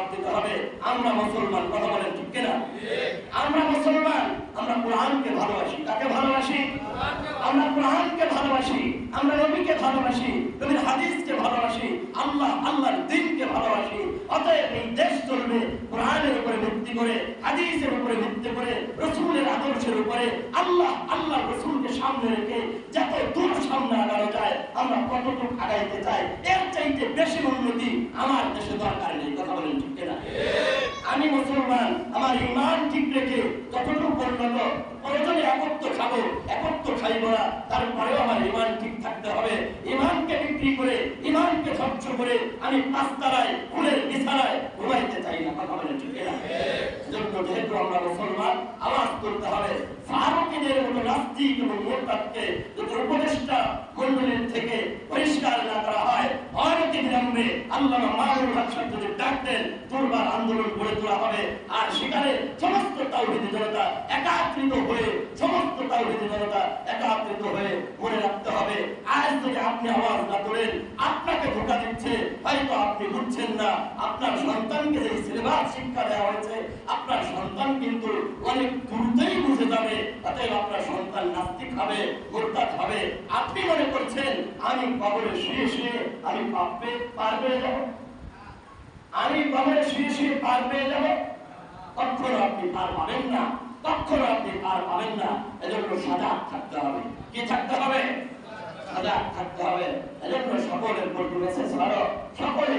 জবাব দিতে হবে। আমরা মুসলমান, কথা বলেন ঠিক কিনা? আমরা মুসলমান, আমরা কোরআনকে ভালোবাসি। কাকে ভালোবাসি? আমরা কোরআনকে ভালোবাসি, আমরা নবীকে ভালোবাসি, নবীর হাদিসকে ভালোবাসি, আল্লাহ, আল্লাহর দিনকে ভালোবাসি। অতএব এই দেশ চলবে কোরআনের উপরে ভিত্তি করে, হাদিসের উপরে ভিত্তি করে, রসুলের আদর্শের উপরে। আল্লাহ আল্লাহ রসুলকে সামনে রেখে যাতে দূর সামনে আগানো যায়, আমরা কতটুকু আগাইতে চাই, এর চাইতে বেশি উন্নতি আমার দেশে দরকার নেই। কথা বলেন ঠিক কিনা আমি মুসলমান আমার ইমান ঠিক রেখে পরিণত একত্র খাব, একত্র খাইব না আমার ইমান ঠিক থাকতে হবে। ইমানকে বিক্রি করে, ইমানকে করে আমি পাঁচতারায় ফুলের বিছানায় ঘুমাইতে চাই না, কথা বলেন ঠিক পরিষ্কার না করা হয় অনেক আন্দোলন গড়ে তোলা হবে। আর সেখানে সমস্ত আপনি মনে করছেন, আমি কবরে শুয়ে শুয়ে, আমি পাপে পার পেয়ে যাব? আমি কবরে শুয়ে শুয়ে পার যাব? কখনো আপনি পার পাবেন না, কখনো আপনি পার পাবেন না। এজন্য সাদা থাকতে হবে। কি থাকতে হবে? সাদা থাকতে হবে। এজন্য সকলের প্রতি মেসেজ সকলে